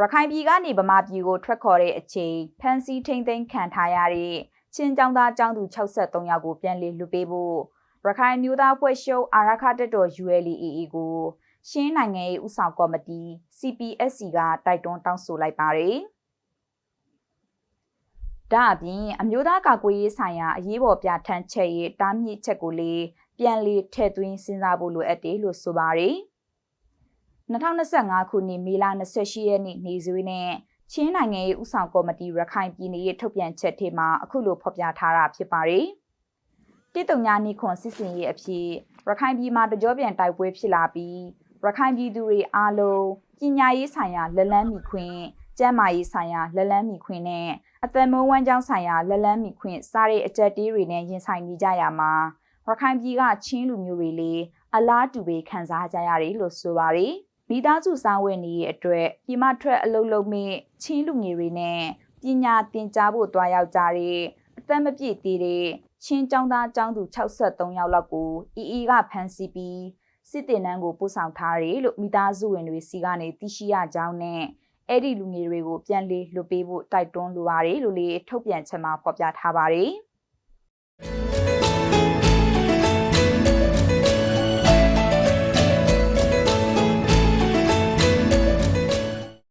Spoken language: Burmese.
ရခိုင်ပြည်ကနေဗမာပြည်ကိုထွက်ခေါ်တဲ့အချိန်ဖမ်းဆီးထိန်းသိမ်းခံထားရတဲ့ချင်းចောင်းသားចောင်းသူ63ယောက်ကိုပြန်လည်လွှတ်ပေးဖို့ရခိုင်မျိုးသားဖွဲ့ရှုပ်အာရခတက်တော် ULAA ကိုရှင်းနိုင်ငံရေးဥဆောင်ကော်မတီ CPSC ကတိုက်တွန်းတောင်းဆိုလိုက်ပါတယ်။ဒါအပြင်အမျိုးသားကာကွယ်ရေးဆိုင်ရာအရေးပေါ်ပြဋ္ဌာန်းချက်ရဲ့တားမြစ်ချက်ကိုလည်းပြန်လည်ထည့်သွင်းစဉ်းစားဖို့လိုအပ်တယ်လို့ဆိုပါတယ်။ 2025ခုနှစ်မေလ28ရက်နေ့နေ့စွဲနဲ့ချင်းနိုင်ငံရေးဥဆောင်ကော်မတီရခိုင်ပြည်နယ်ရဲ့ထုတ်ပြန်ချက်ထဲမှာအခုလိုဖော်ပြထားတာဖြစ်ပါတယ်။တိတုံညာနိခွန်စစ်စင်ရေးအဖြစ်ရခိုင်ပြည်မှာတကြောပြန်တိုက်ပွဲဖြစ်လာပြီးရခိုင်ပြည်သူတွေအားလုံးပညာရေးဆိုင်ရာလက်လန်းမီခွင့်ကျန်းမာရေးဆိုင်ရာလက်လန်းမီခွင့်နဲ့အသက်မွေးဝမ်းကြောင်းဆိုင်ရာလက်လန်းမီခွင့်စားတဲ့အကြက်တေးတွေနဲ့ရင်ဆိုင်နေကြရမှာရခိုင်ပြည်ကချင်းလူမျိုးတွေလည်းအလားတူပဲခံစားကြရတယ်လို့ဆိုပါတယ်။ မိသားစုစားဝတ်နေရေးအတွက်ပြည်မထွက်အလုပ်လုပ်မဲ့ချင်းလူငယ်တွေနဲ့ပညာသင်ကြားဖို့တွားရောက်ကြတဲ့အသက်မပြည့်သေးတဲ့ချင်းကျောင်းသားကျောင်းသူ63ယောက်လောက်ကိုအီအီကဖမ်းဆီးပြီးစစ်တင်နန်းကိုပို့ဆောင်ထားတယ်လို့မိသားစုဝင်တွေစီကနေသိရှိရကြောင်းနဲ့အဲ့ဒီလူငယ်တွေကိုပြန်လေးလွတ်ပေးဖို့တိုက်တွန်းလိုပါတယ်လို့လေထုတ်ပြန်ချက်မှာဖော်ပြထားပါတယ်။